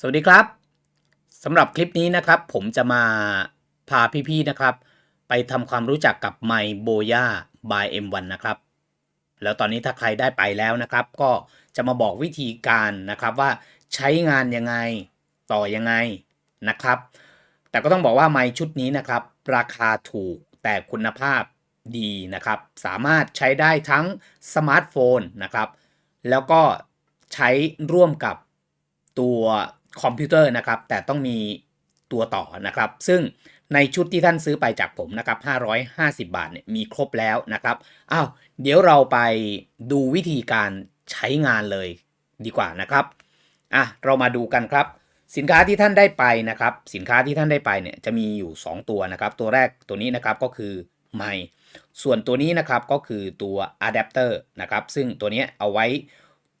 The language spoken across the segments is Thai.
สวัสดีครับสำหรับคลิปนี้นะครับ ผมจะมาพาพี่ๆนะครับ ไปทำความรู้จักกับไมโบย่า by M1 นะครับ แล้วตอนนี้ถ้าใครได้ไปแล้วนะครับ ก็จะมาบอกวิธีการนะครับว่าใช้งานยังไงต่อยังไงนะครับ แต่ก็ต้องบอกว่าไมชุดนี้นะครับ ราคาถูกแต่คุณภาพดีนะครับ สามารถใช้ได้ทั้งสมาร์ทโฟนนะครับ แล้วก็ใช้ร่วมกับตัว คอมพิวเตอร์นะครับ แต่ต้องมีตัวต่อนะครับ ซึ่งในชุดที่ท่านซื้อไปจากผมนะครับ 550 บาทเนี่ยมีครบแล้วนะครับอ้าวเดี๋ยวเราไปดูวิธีการใช้งานเลยดีกว่านะครับอะเรามาดูกันครับ สินค้าที่ท่านได้ไปนะครับ สินค้าที่ท่านได้ไปเนี่ยจะมีอยู่ 2 ตัวนะครับ ตัวแรกตัวนี้นะครับก็คือไมค์ส่วนตัวนี้นะครับก็คือตัวอะแดปเตอร์นะครับ ซึ่งตัวนี้เอาไว้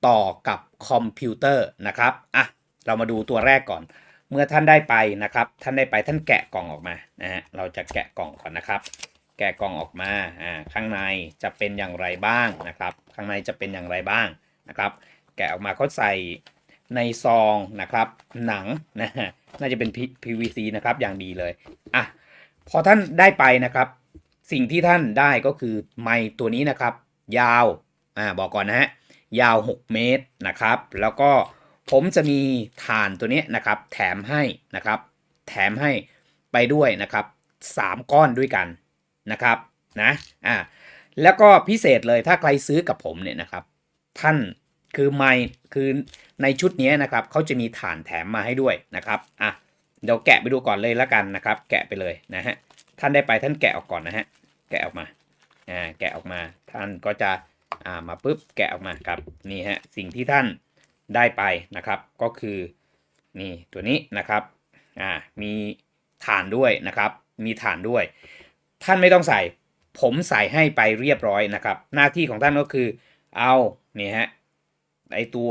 ต่อกับคอมพิวเตอร์นะครับอะ เรามาดูตัวแรกก่อน เมื่อท่านได้ไปนะครับ ท่านได้ไปท่านแกะกล่องออกมานะฮะเราจะแกะกล่องก่อนนะครับ แกะกล่องออกมาอ่าข้างในจะเป็นอย่างไรบ้างนะครับ ข้างในจะเป็นอย่างไรบ้างนะครับ แกะออกมาเขาใส่ในซองนะครับหนังนะฮะน่าจะเป็น PVC นะครับอย่างดีเลยอะพอท่านได้ไปนะครับ สิ่งที่ท่านได้ก็คือไมค์ตัวนี้นะครับ ยาวอ่าบอกก่อนนะฮะยาว 6 เมตรนะครับ แล้วก็ ผมจะมีฐานตัวนี้นะครับ แถมให้นะครับ แถมให้ไปด้วยนะครับ3ก้อนด้วยกันนะครับนะอ่าแล้วก็พิเศษเลยถ้าใครซื้อกับผมเนี่ยนะครับ ท่านคือไมค์คือในชุดนี้นะครับเขาจะมีฐานแถมมาให้ด้วยนะครับอะเดี๋ยวแกะไปดูก่อนเลยแล้วกันนะครับ แกะไปเลยนะฮะท่านได้ไปท่านแกะออกก่อนนะฮะแกะออกมาอ่าแกะออกมาท่านก็จะอ่ามาปุ๊บแกะออกมาครับนี่ฮะสิ่งที่ท่าน ได้ไปนะครับ ก็คือนี่ตัวนี้นะครับอ่ามีฐานด้วยนะครับ มีฐานด้วย ท่านไม่ต้องใส่ ผมใส่ให้ไปเรียบร้อยนะครับ หน้าที่ของท่านก็คือเอานี่ฮะไอตัว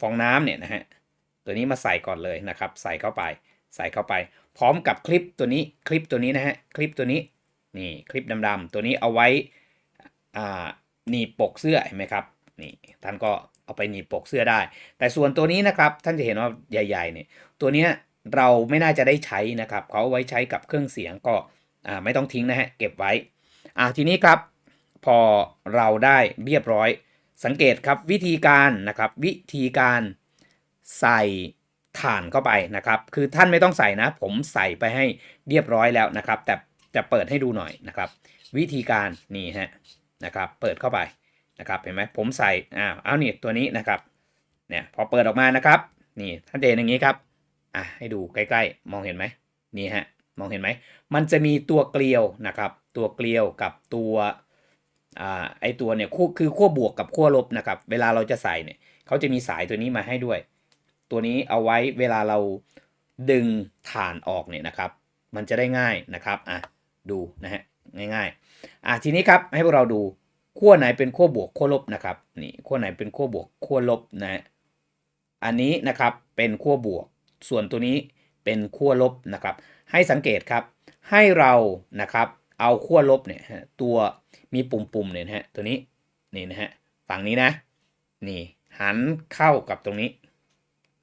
ฟองน้ำเนี่ยนะฮะตัวนี้มาใส่ก่อนเลยนะครับ ใส่เข้าไป ใส่เข้าไป พร้อมกับคลิปตัวนี้คลิปตัวนี้นะฮะคลิปตัวนี้นี่คลิปดำๆตัวนี้เอาไว้อ่าหนีบปกเสื้อเห็นไหมครับนี่ท่านก็ เอาไปหนีบปกเสื้อได้ แต่ส่วนตัวนี้นะครับท่านจะเห็นว่าใหญ่ๆเนี่ยตัวเนี้ยเราไม่น่าจะได้ใช้นะครับเขาไว้ใช้กับเครื่องเสียงก็ไม่ต้องทิ้งนะฮะเก็บไว้อ่าทีนี้ครับพอเราได้เรียบร้อย สังเกตครับวิธีการนะครับวิธีการใส่ถ่านเข้าไปนะครับ คือท่านไม่ต้องใส่นะ ผมใส่ไปให้เรียบร้อยแล้วนะครับ แต่จะเปิดให้ดูหน่อยนะครับ วิธีการนี่ฮะนะครับ เปิดเข้าไป นะครับเห็นไหมผมใส่อ้าวเอานี่ตัวนี้นะครับเนี่ยพอเปิดออกมานะครับนี่ท่านเดนอย่างนี้ครับอะให้ดูใกล้ๆ มองเห็นไหมนี่ฮะมองเห็นไหมมันจะมีตัวเกลียวนะครับตัวเกลียวกับตัวอ่าไอตัวเนี่ยคู่คือขั้วบวกกับขั้วลบนะครับเวลาเราจะใส่เนี่ยเขาจะมีสายตัวนี้มาให้ด้วย ตัวนี้เอาไว้เวลาเราดึงฐานออกเนี่ยนะครับ มันจะได้ง่ายนะครับอะดูนะฮะง่ายๆอะทีนี้ครับให้พวกเราดู ขั้วไหนเป็นขั้วบวกขั้วลบนะครับนี่ขั้วไหนเป็นขั้วบวกขั้วลบนะฮะอันนี้นะครับเป็นขั้วบวก ส่วนตัวนี้เป็นขั้วลบนะครับ ให้สังเกตครับ ให้เรานะครับเอาขั้วลบเนี่ยตัวมีปุ่มๆเนี่ยนะฮะตัวนี้นี่นะฮะฝั่งนี้นะ นี่หันเข้ากับตรงนี้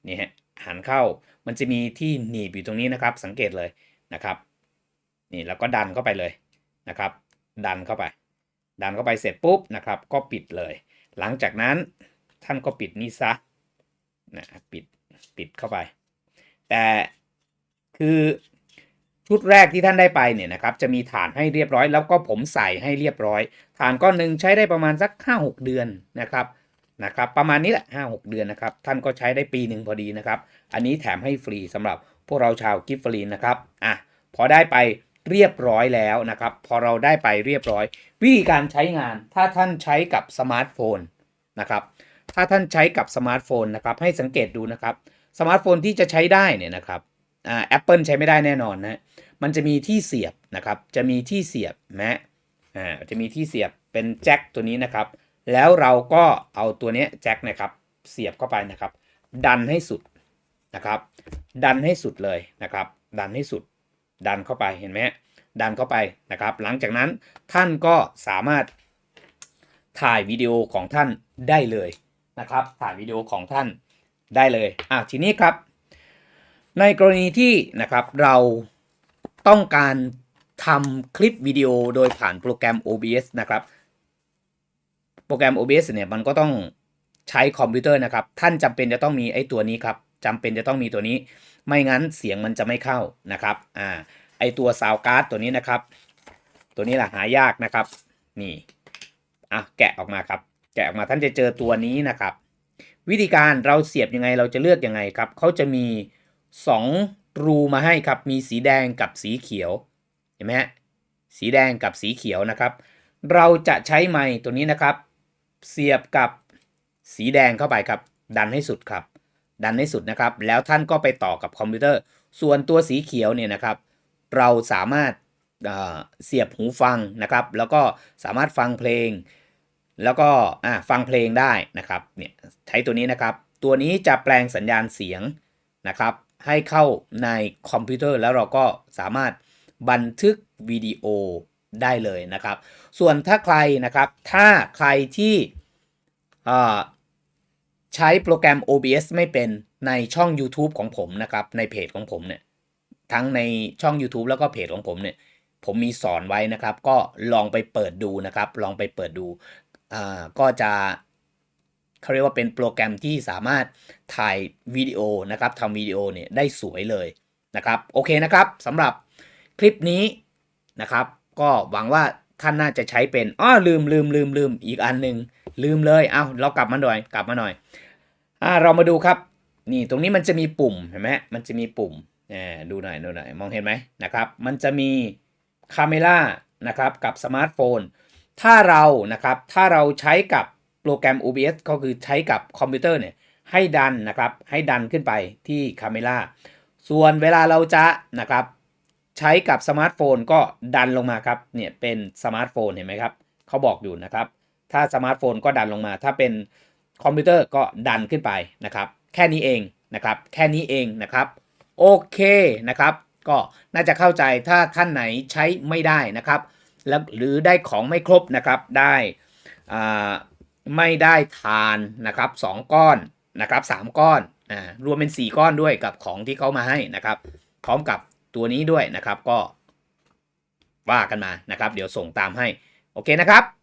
นี่ฮะหันเข้ามันจะมีที่หนีบอยู่ตรงนี้นะครับ สังเกตเลยนะครับ นี่แล้วก็ดันเข้าไปเลยนะครับ ดันเข้าไป ดันเข้าไปเสร็จปุ๊บนะครับก็ปิดเลย หลังจากนั้นท่านก็ปิดนี่ซะนะปิดปิดเข้าไป แต่คือชุดแรกที่ท่านได้ไปเนี่ยนะครับจะมีฐานให้เรียบร้อย แล้วก็ผมใส่ให้เรียบร้อย ฐานก้อนหนึ่งใช้ได้ประมาณสัก 5-6 เดือนนะครับนะครับประมาณนี้แหละ5-6เดือนนะครับ ท่านก็ใช้ได้ปีหนึ่งพอดีนะครับ อันนี้แถมให้ฟรีสำหรับพวกเราชาวกิฟฟรีนนะครับอะพอได้ไป เรียบร้อยแล้วนะครับ พอเราได้ไปเรียบร้อย วิธีการใช้งานถ้าท่านใช้กับสมาร์ทโฟนนะครับ ถ้าท่านใช้กับสมาร์ทโฟนนะครับ ให้สังเกตดูนะครับ สมาร์ทโฟนที่จะใช้ได้เนี่ยนะครับอ่าแอปเปิลใช้ไม่ได้แน่นอนนะมันจะมีที่เสียบนะครับ จะมีที่เสียบแม้อ่าจะมีที่เสียบเป็นแจ็คตัวนี้นะครับ แล้วเราก็เอาตัวนี้แจ็คนะครับ เสียบเข้าไปนะครับ ดันให้สุดนะครับ ดันให้สุดเลยนะครับ ดันให้สุด ดันเข้าไปเห็นไหมฮะดันเข้าไปนะครับ หลังจากนั้นท่านก็สามารถถ่ายวิดีโอของท่านได้เลยนะครับ ถ่ายวิดีโอของท่านได้เลยอะทีนี้ครับ ในกรณีที่นะครับเราต้องการทำคลิปวิดีโอโดยผ่านโปรแกรม OBS นะครับ โปรแกรม OBS เนี่ยมันก็ต้องใช้คอมพิวเตอร์นะครับ ท่านจำเป็นจะต้องมีไอ้ตัวนี้ครับจำเป็นจะต้องมีตัวนี้ ไม่งั้นเสียงมันจะไม่เข้านะครับอ่าไอตัวซาวการ์ดตัวนี้นะครับ ตัวนี้แหละหายากนะครับ นี่อะแกะออกมาครับ แกะออกมาท่านจะเจอตัวนี้นะครับ วิธีการเราเสียบยังไงเราจะเลือกยังไงครับเขาจะมี 2 รูมาให้ครับ มีสีแดงกับสีเขียวเห็นไหมฮะสีแดงกับสีเขียวนะครับ เราจะใช้ไม้ตัวนี้นะครับ เสียบกับสีแดงเข้าไปครับ ดันให้สุดครับ ดันให้สุดนะครับ แล้วท่านก็ไปต่อกับคอมพิวเตอร์ ส่วนตัวสีเขียวเนี่ยนะครับ เราสามารถเสียบหูฟังนะครับ แล้วก็สามารถฟังเพลง แล้วก็ฟังเพลงได้นะครับ เนี่ยใช้ตัวนี้นะครับ ตัวนี้จะแปลงสัญญาณเสียงนะครับ ให้เข้าในคอมพิวเตอร์แล้วเราก็สามารถบันทึกวิดีโอได้เลยนะครับ ส่วนถ้าใครนะครับ ถ้าใครที่ ใช้โปรแกรม OBS ไม่เป็นในช่อง YouTube ของผมนะครับ ในเพจของผมเนี่ย ทั้งในช่อง YouTube แล้วก็เพจของผมเนี่ย ผมมีสอนไว้นะครับ ก็ลองไปเปิดดูนะครับ ลองไปเปิดดู อ่า ก็จะเขาเรียกว่าเป็นโปรแกรมที่สามารถถ่ายวิดีโอนะครับทำวิดีโอเนี่ยได้สวยเลยนะครับ โอเคนะครับสำหรับคลิปนี้นะครับ ก็หวังว่าท่านน่าจะใช้เป็นอ้อลืมลืมลืมลืมอีกอันหนึ่งลืมเลย เอาเรากลับมาหน่อย กลับมาหน่อย อ่าเรามาดูครับ นี่ตรงนี้มันจะมีปุ่มเห็นไหมมันจะมีปุ่มแหมดูหน่อยดูหน่อยมองเห็นไหมนะครับ มันจะมีคาเมล่านะครับกับสมาร์ทโฟน ถ้าเรานะครับถ้าเราใช้กับโปรแกรม OBS ก็คือใช้กับคอมพิวเตอร์เนี่ยให้ดันนะครับให้ดันขึ้นไปที่คาเมล่าส่วนเวลาเราจะนะครับใช้กับสมาร์ทโฟนก็ดันลงมาครับเนี่ยเป็นสมาร์ทโฟนเห็นไหมครับเขาบอกอยู่นะครับ ถ้าสมาร์ทโฟนก็ดันลงมา ถ้าเป็น คอมพิวเตอร์ก็ดันขึ้นไปนะครับ แค่นี้เองนะครับ แค่นี้เองนะครับ โอเคนะครับ ก็น่าจะเข้าใจถ้าท่านไหนใช้ไม่ได้นะครับแล้วหรือได้ของไม่ครบนะครับได้อ่าไม่ได้ทานนะครับสองก้อนนะครับสามก้อนอ่ารวมเป็น 4 ก้อนด้วยกับของที่เขามาให้นะครับ พร้อมกับตัวนี้ด้วยนะครับก็ว่ากันมานะครับ เดี๋ยวส่งตามให้ โอเคนะครับ